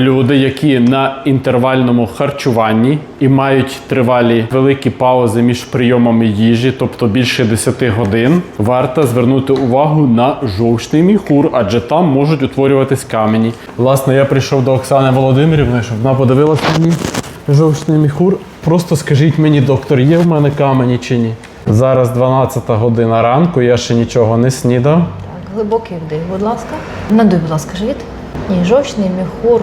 Люди, які на інтервальному харчуванні і мають тривалі великі паузи між прийомами їжі, тобто більше 10 годин, варто звернути увагу на жовчний міхур, адже там можуть утворюватись камені. Власне, я прийшов до Оксани Володимирівни, щоб вона подивилася мені жовчний міхур. Просто скажіть мені, доктор, є в мене камені чи ні? Зараз 12 година ранку, я ще нічого не снідав. Так, глибокий вдих, будь ласка. Надуй, будь ласка, живіт. Ні, жовчний міхур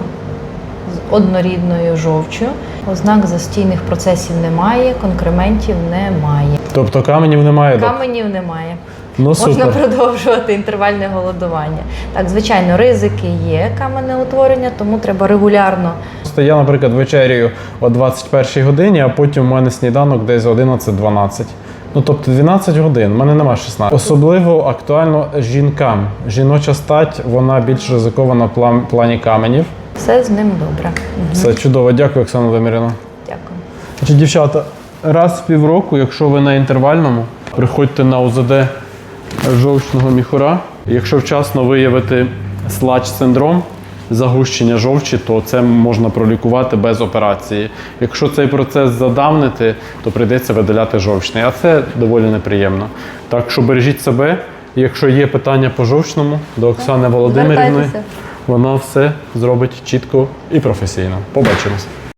з однорідною жовчю. Ознак застійних процесів немає, конкрементів немає. Тобто каменів немає. Каменів немає. Ну Можна супер. продовжувати інтервальне голодування. Так, звичайно, ризики є каменне утворення, тому треба регулярно я, наприклад, вечерюю о 21 годині, а потім у мене сніданок десь 11-12. Ну тобто 12 годин, в мене нема 16. Особливо актуально жінкам. Жіноча стать вона більш ризикована в плані каменів. Все з ним добре. Це чудово. Дякую, Оксана Володимирівна. Дякую. Значить, дівчата, раз в півроку, якщо ви на інтервальному, приходьте на УЗД жовчного міхура. Якщо вчасно виявити слач синдром, загущення жовчі, то це можна пролікувати без операції. Якщо цей процес задавнити, то прийдеться видаляти жовчний, а це доволі неприємно. Так що бережіть себе. Якщо є питання по жовчному до Оксани Володимирівни. Вона все зробить чітко і професійно. Побачимось.